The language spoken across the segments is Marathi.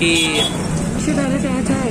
की अशी डायरेक्ट यायचं आहे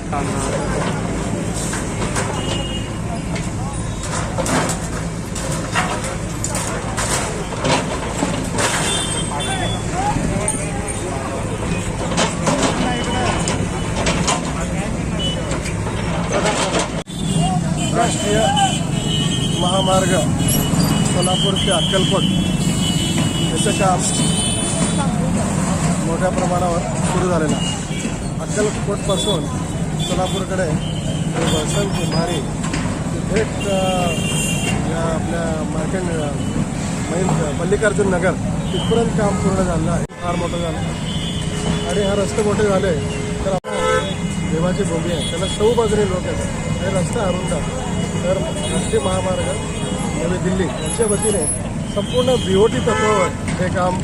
राष्ट्रीय महामार्ग सोलापूर ते अक्कलकोट याचं काम मोठ्या प्रमाणावर सुरू झालेलं अक्कलकोटपासून सोलापूरकडे वसंत भारी थेट या आपल्या मार्केट मैन मल्लिकार्जुन नगर तिथपर्यंत काम पूर्ण झालं आहे. फार मोठं झालं. आणि हा रस्ते मोठे झाले. तर आपण देवाची भूमी आहे. त्याला सौ बाजूने लोक येतात हे रस्ता अरुंद आहे. तर राष्ट्रीय महामार्ग नवी दिल्ली यांच्या वतीने संपूर्ण बी ओ टी तत्वावर हे काम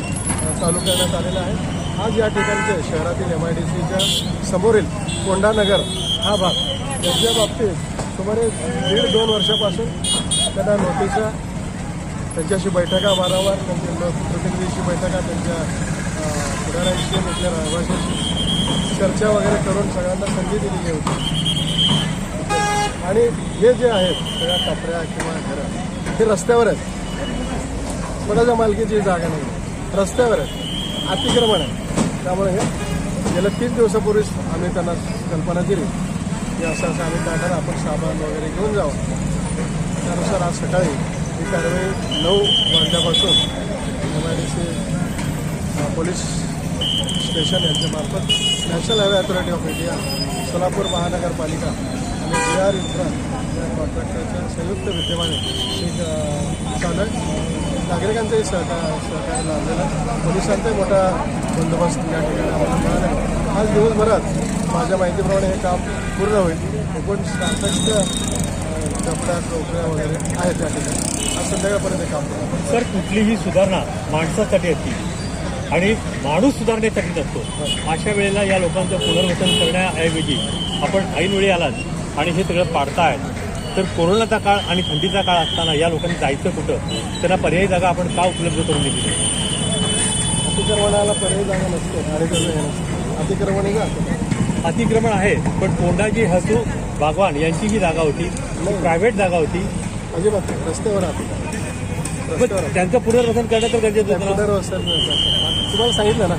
चालू करण्यात आलेलं आहे. आज या ठिकाणचे शहरातील एम आय डी सीच्या समोरील कोंडानगर हा भाग याच्या बाबतीत सुमारे दीड दोन वर्षापासून त्यांना नोटिसा त्यांच्याशी बैठका वारंवार त्यांच्या लोकप्रतिनिधीशी बैठका त्यांच्या पुढाऱ्यांशी त्यांच्या रहिवाशांशी चर्चा वगैरे करून सगळ्यांना संधी दिलेली होती. आणि हे जे आहेत सगळ्या टपऱ्या किंवा घरं हे रस्त्यावर आहेत. स्वतःच्या मालकीची जागा नाही रस्त्यावर आहेत. अतिक्रमण आहे. त्यामुळे हे गेल्या तीन दिवसापूर्वीच आम्ही त्यांना कल्पना दिली की असं असं आम्ही काय करा आपण सामान वगैरे घेऊन जावं. त्यानुसार आज सकाळी ही कारवाई नऊ वाजल्यापासून M I D C police station यांच्यामार्फत national highway authority of India Solapur महानगरपालिका आणि बी आर इन्फ्रा या कॉन्ट्रॅक्टरच्या संयुक्त विद्यमाने एक अ, चालू आहे नागरिकांचंही सहकार सहकार्य पोलिसांचाही मोठा बंदोबस्त या ठिकाणी आम्हाला मिळाला आज दिवसभरात माझ्या माहितीप्रमाणे हे काम पूर्ण होईल. एकूण सासष्ट कपड्या टोकऱ्या वगैरे आहेत त्या ठिकाणी. आज संध्याकाळपर्यंत हे काम पूर्ण सर कुठलीही सुधारणा माणसासाठी असतील आणि माणूस सुधारण्यासाठी नसतो. अशा वेळेला या लोकांचं पुनर्वसन करण्याऐवजी आपण ऐनवेळी आलात आणि हे सगळं पाडतायत. तर कोरोनाचा काळ आणि थंडीचा काळ असताना या लोकांनी जायचं कुठं? त्यांना पर्यायी जागा आपण का उपलब्ध करून दिली? अतिक्रमणाला पर्याय जागा नसते. अतिक्रमणे अतिक्रमण आहे पण कोंडाजी हसू बागवान यांची ही जागा होती. प्रायव्हेट जागा होती. अजिबात नाही. रस्त्यावर त्यांचं पुनर्वसन करणं तर गरजेचं होतं. पुनर्वसन तुम्हाला सांगितलं ना?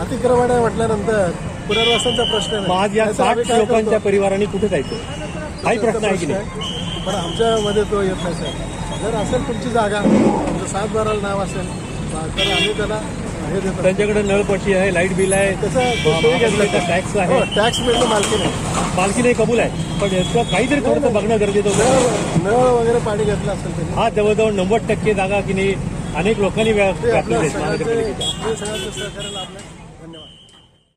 अतिक्रमण आहे म्हटल्यानंतर पुनर्वसनचा प्रश्न आज या साठ लोकांच्या? परिवारांनी कुठे जायचं? हाही प्रश्न आहे की नाही. पण आमच्यामध्ये तो येत नाही साहेब. जर असेल तुमची जागा तुमचं सात बाराला नाव असेल तर आम्ही त्याला हे देतो. त्यांच्याकडे नळपट्टी आहे लाइट बिल आहे. त्याचा टॅक्स आहे. टॅक्स मिळणं मालकी नाही मालकी नाही कबूल आहे. पण याचं काहीतरी थोडंसं बघणं गरजेचं होतं. नळ वगैरे पाणी घेतलं असेल हा जवळजवळ नव्वद टक्के जागा की नाही अनेक लोकांनी व्या- ते व्यापलेल्या